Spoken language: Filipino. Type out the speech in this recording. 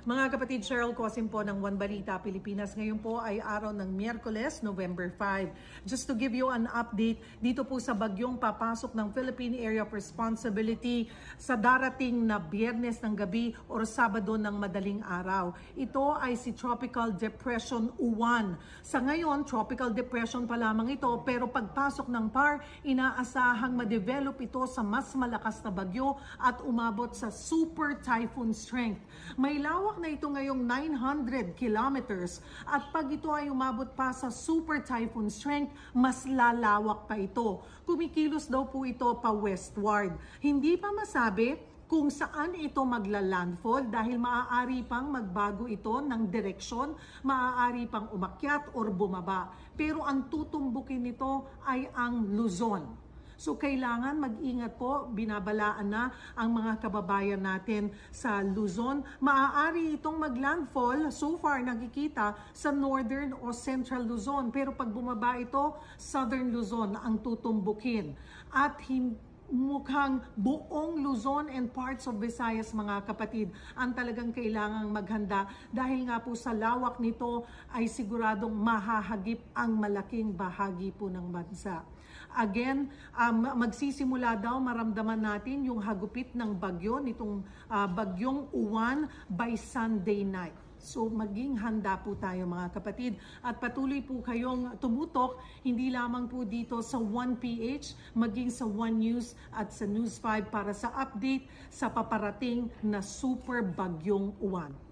Mga kapatid, Cheryl Cosim po ng One Balita Pilipinas. Ngayon po ay araw ng Miyerkules, November 5. Just to give you an update, dito po sa bagyong papasok ng Philippine Area of Responsibility sa darating na biyernes ng gabi o Sabado ng madaling araw. Ito ay si Tropical Depression Uwan. Sa ngayon, Tropical Depression pa lamang ito pero pagpasok ng PAR, inaasahang ma-develop ito sa mas malakas na bagyo at umabot sa super typhoon strength. May lawak na ito ngayong 900 kilometers at pag ito ay umabot pa sa super typhoon strength, mas lalawak pa ito. Kumikilos daw po ito pa westward. Hindi pa masabi kung saan ito magla-landfall dahil maaari pang magbago ito ng direksyon, maaari pang umakyat or bumaba. Pero ang tutumbukin nito ay ang Luzon. So kailangan mag-ingat po, binabalaan na ang mga kababayan natin sa Luzon. Maaari itong maglandfall, so far nakikita sa northern o central Luzon. Pero pag bumaba ito, southern Luzon ang tutumbukin. At hin- mukhang buong Luzon and parts of Visayas mga kapatid ang talagang kailangang maghanda dahil nga po sa lawak nito ay siguradong mahahagip ang malaking bahagi po ng bansa. Again, um, magsisimula daw maramdaman natin yung hagupit ng bagyo nitong ah, bagyong uwan by Sunday night. So maging handa po tayo mga kapatid at patuloy po kayong tumutok hindi lamang po dito sa 1PH maging sa 1 News at sa News 5 para sa update sa paparating na super bagyong uwan.